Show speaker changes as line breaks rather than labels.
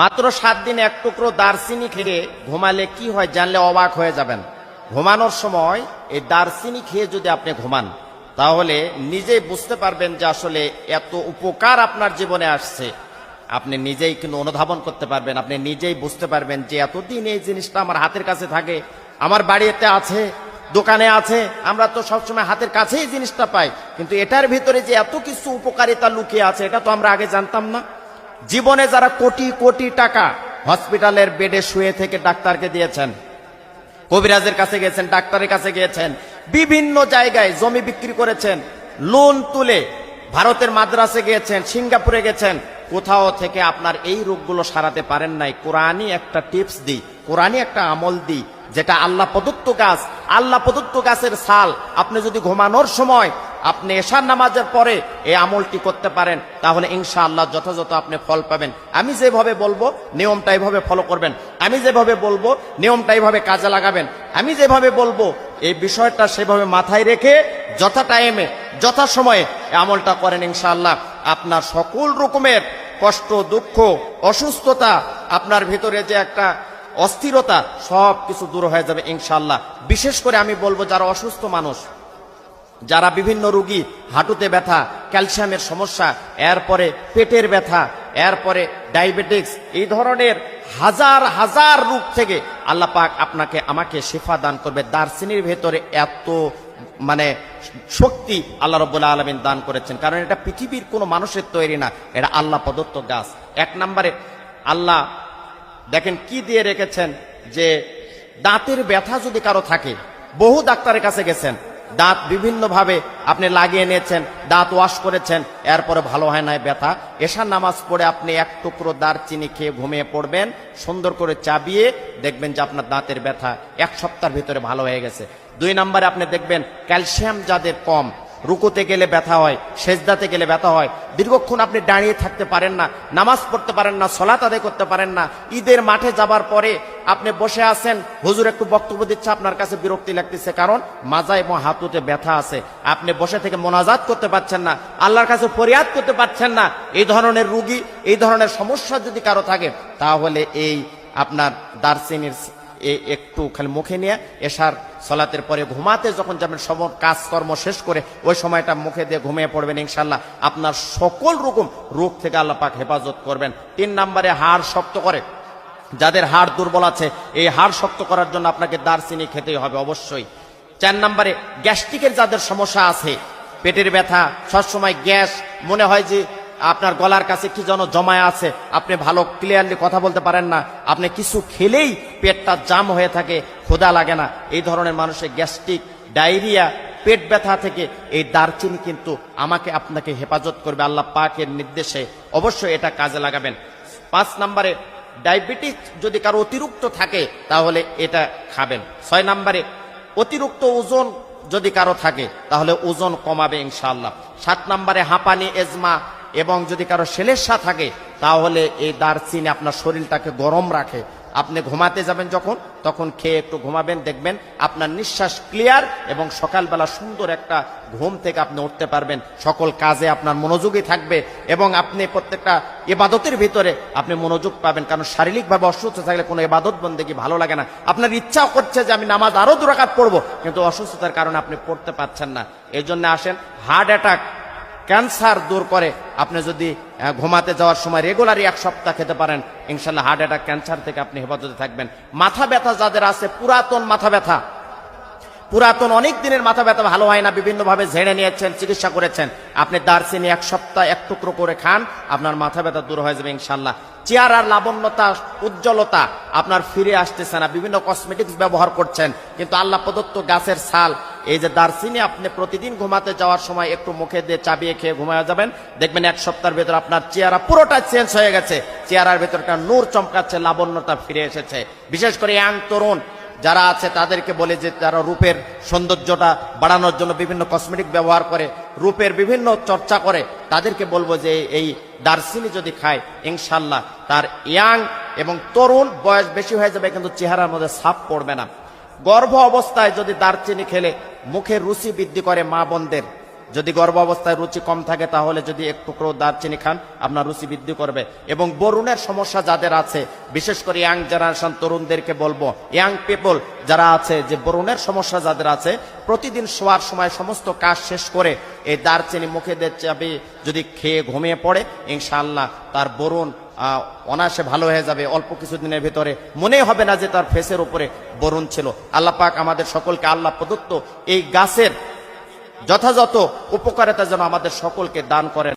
মাত্র সাত দিন এক টুকরো দারচিনি খেয়ে ঘুমালে কি হয় জানলে অবাক হয়ে যাবেন। ঘুমানোর সময় এই দারচিনি খেয়ে যদি আপনি ঘুমান, তাহলে নিজেই বুঝতে পারবেন যে আসলে এত উপকার আপনার জীবনে আসছে। আপনি নিজেই কিন্তু অনুধাবন করতে পারবেন, আপনি নিজেই বুঝতে পারবেন যে এতদিন এই জিনিসটা আমার হাতের কাছে থাকে, আমার বাড়িতে আছে, দোকানে আছে, আমরা তো সবসময় হাতের কাছেই জিনিসটা পাই, কিন্তু এটার ভিতরে যে এত কিছু উপকারিতা লুকিয়ে আছে, এটা তো আমরা আগে জানতাম না। জীবনে যারা কোটি কোটি টাকা হসপিটালের বেডে শুয়ে থেকে ডাক্তারকে দিয়েছেন, কবিরাজের কাছে গেছেন ডাক্তারের কাছে গিয়েছেন, বিভিন্ন জায়গায় জমি বিক্রি করেছেন, লোন তুলে ভারতের মাদ্রাসে গিয়েছেন, সিঙ্গাপুরে গেছেন কোথাও থেকে আপনার এই রোগগুলো সারাতে পারেন নাই। কোরআনই একটা টিপস দিই, কোরআনই একটা আমল দিই। যেটা আল্লাহ প্রদত্ত গাছ, আল্লাহ প্রদত্ত গাছের ছাল, আপনি যদি ঘুমানোর সময় আপনি এশার নামাজের পরে এই আমলটি করতে পারেন, তাহলে ইনশাআল্লাহ যথাযথ আপনি ফল পাবেন। আমি যেভাবে বলব, নিয়মটা এইভাবে ফলো করবেন। আমি যেভাবে বলব, নিয়মটা এইভাবে কাজে লাগাবেন। আমি যেভাবে বলব, এই বিষয়টা সেভাবে মাথায় রেখে যথা টাইমে, যথা সময়ে আমলটা করেন ইনশাআল্লাহ। আপনার সকল রকমের কষ্ট, দুঃখ, অসুস্থতা আপনার ভিতরে যে একটা অস্থিরতা সব কিছু দূর হয়ে যাবে ইনশাল্লাহ বিশেষ করে আমি বলব যারা অসুস্থ মানুষ, যারা বিভিন্ন রুগী, হাঁটুতে ব্যথা, ক্যালসিয়ামের সমস্যা, এরপরে পেটের ব্যথা, এরপরে ডায়াবেটিক্স এই ধরনের হাজার হাজার রোগ থেকে আল্লাহ পাক আপনাকে আমাকে শেফা দান করবে। দার্সিনির ভেতরে এত মানে শক্তি আল্লাহ রব্বুল্লাহ আলমিন দান করেছেন। কারণ এটা পৃথিবীর কোনো মানুষের তৈরি না, এটা আল্লাহ প্রদত্ত গাছ। এক নম্বরে আল্লাহ দেখেন কি দিয়ে রেখেছেন? যে দাঁতের ব্যথা যদি কারও থাকে, বহু ডাক্তারের কাছে গেছেন। দাঁত বিভিন্নভাবে আপনি লাগিয়ে নিয়েছেন, দাঁত ওয়াশ করেছেন, এরপরে ভালো হয় না ব্যথা। এশার নামাজ পড়ে আপনি এক টুকরো দারচিনি খেয়ে ঘুমিয়ে পড়বেন, সুন্দর করে চাবিয়ে দেখবেন যে আপনার দাঁতের ব্যথা এক সপ্তাহের ভিতরে ভালো হয়ে গেছে। দুই নম্বরে আপনি দেখবেন ক্যালসিয়াম যাদের কম রুকুতে গেলে ব্যথা হয়, সেজদাতে গেলে ব্যথা হয়। দীর্ঘক্ষণ আপনি দাঁড়িয়ে থাকতে পারেন না, নামাজ পড়তে পারেন না সলাত আদায় করতে পারেন না। ঈদের মাঠে যাবার পরে আপনি বসে আছেন, হুজুর একটু বক্তব্য দিচ্ছে, আপনার কাছে বিরক্তি লাগতেছে কারণ মাজা এবং হাতুতে ব্যথা আছে। আপনি বসে থেকে মোনাজাত করতে পারছেন না, আল্লাহর কাছে ফরিয়াদ করতে পারছেন না। এই ধরনের রুগী, এই ধরনের সমস্যা যদি কারও থাকে, তাহলে এই আপনার দার্সিনির একটু খালি মুখে নিয়ে এশার সলাতের পরে ঘুমাতে যখন যাবেন সব কাজকর্ম শেষ করে ওই সময়টা মুখে দিয়ে ঘুমিয়ে পড়বেন ইনশাল্লাহ আপনার সকল রকম রোগ থেকে আল্লাহ পাক হেফাজত করবেন। তিন নম্বরে হাড় শক্ত করে। যাদের হাড় দুর্বল আছে, এই হাড় শক্ত করার জন্য আপনাকে দারচিনি খেতেই হবে অবশ্যই। চার নম্বরে গ্যাস্ট্রিকের যাদের সমস্যা আছে, পেটের ব্যথা, সবসময় গ্যাস, মনে হয় যে আপনার গলার কাছে কি যেন জমায় আছে। আপনি ভালো ক্লিয়ারলি কথা বলতে পারেন না। আপনি কিছু খেলেই পেটটা জাম হয়ে থাকে খোদা লাগে না। এই ধরনের মানুষের গ্যাস্ট্রিক ডায়রিয়া, পেট ব্যথা থেকে এই দারচিনি কিন্তু আমাকে আপনাকে হেফাজত করবে আল্লাহ পাকের নির্দেশে। অবশ্যই এটা কাজে লাগাবেন। পাঁচ নম্বরে, ডায়াবেটিস যদি কারও অতিরিক্ত থাকে, তাহলে এটা খাবেন। ছয় নম্বরে, অতিরিক্ত ওজন যদি কারও থাকে, তাহলে ওজন কমাবে ইনশাআল্লাহ। সাত নম্বরে, হাঁপানি, এজমা এবং যদি কারও সেলেসা থাকে, তাহলে এই দারচিনি আপনার শরীরটাকে গরম রাখে। আপনি ঘুমাতে যাবেন যখন, তখন খেয়ে একটু ঘুমাবেন, দেখবেন আপনার নিঃশ্বাস ক্লিয়ার এবং সকালবেলা সুন্দর একটা ঘুম থেকে আপনি উঠতে পারবেন। সকল কাজে আপনার মনোযোগী থাকবে এবং আপনি প্রত্যেকটা এবাদতের ভিতরে আপনি মনোযোগ পাবেন। কারণ শারীরিকভাবে অসুস্থ থাকলে কোনো এবাদত বন্দেগী ভালো লাগে না। আপনার ইচ্ছাও করছে যে আমি নামাজ আরও দুরাকাত পড়ব, কিন্তু অসুস্থতার কারণে আপনি পড়তে পারছেন না। এই জন্য আসেন, হার্ট অ্যাটাক ক্যান্সার দূর করে। আপনি যদি ঘুমাতে যাওয়ার সময় রেগুলারই এক সপ্তাহ খেতে পারেন, ইনশাল্লাহ হার্ট অ্যাটাক ক্যান্সার থেকে আপনি হেফাজতে থাকবেন। মাথা ব্যথা যাদের আছে, পুরাতন মাথা ব্যথা। পুরাতন অনেক দিনের মাথা ব্যথা ভালো হয় না, বিভিন্নভাবে ঝেড়ে নিয়েছেন, চিকিৎসা করেছেন। আপনি দার্সিনি এক সপ্তাহ এক টুকরো করে খান, আপনার মাথা ব্যথা দূর হয়ে যাবে ইনশাল্লাহ। চেহারার লাবণ্যতা, উজ্জ্বলতা আপনার ফিরে আসতেছে না। বিভিন্ন কসমেটিক্স ব্যবহার করছেন। কিন্তু আল্লাহ প্রদত্ত গাছের ছাল, এই যে দারচিনি আপনি প্রতিদিন ঘুমাতে যাওয়ার সময় একটু মুখে দিয়ে চাবিয়ে খেয়ে ঘুমায় যাবেন। দেখবেন এক সপ্তাহের ভেতর আপনার চেহারা পুরোটা চেঞ্জ হয়ে গেছে। চেহারার ভেতর একটা নূর চমকাচ্ছে, লাবণ্যতা ফিরে এসেছে। বিশেষ করে ইয়াং তরুণ, যারা আছে তাদেরকে বলে যে তারা রূপের সৌন্দর্যটা বাড়ানোর জন্য বিভিন্ন কসমেটিক ব্যবহার করে। রূপের বিভিন্ন চর্চা করে, তাদেরকে বলব যে এই দার্সিনি যদি খায় ইনশাল্লাহ তার ইয়াং এবং তরুণ বয়স বেশি হয়ে যাবে, কিন্তু চেহারার মধ্যে সাপ পড়বে না। গর্ভ অবস্থায় যদি দারচিনি খেলে, মুখে রুচি বৃদ্ধি করে মা বোনদের। যদি গর্ভ অবস্থায় রুচি কম থাকে তাহলে যদি এক টুকরো দারচিনি খান আপনার রুচি বৃদ্ধি করবে। এবং বরুণের সমস্যা যাদের আছে বিশেষ করে ইয়াং জেনারেশন তরুণদেরকে বলব ইয়াং পিপল যারা আছে যে বরুণের সমস্যা যাদের আছে প্রতিদিন শোয়ার সময় সমস্ত কাজ শেষ করে এই দারচিনি মুখে চাবি যদি খেয়ে ঘুমিয়ে পড়ে ইনশাআল্লাহ তার বরুণ আহ, অনায়াসে ভালো হয়ে যাবে। অল্প কিছুদিনের ভিতরে মনে হবে না যে তার ফেসের উপরে বরুণ ছিল। আল্লাহ পাক আমাদের সকলকে আল্লাহ প্রদত্ত এই গাছের যথাযথ উপকারিতা যেন আমাদের সকলকে দান করেন।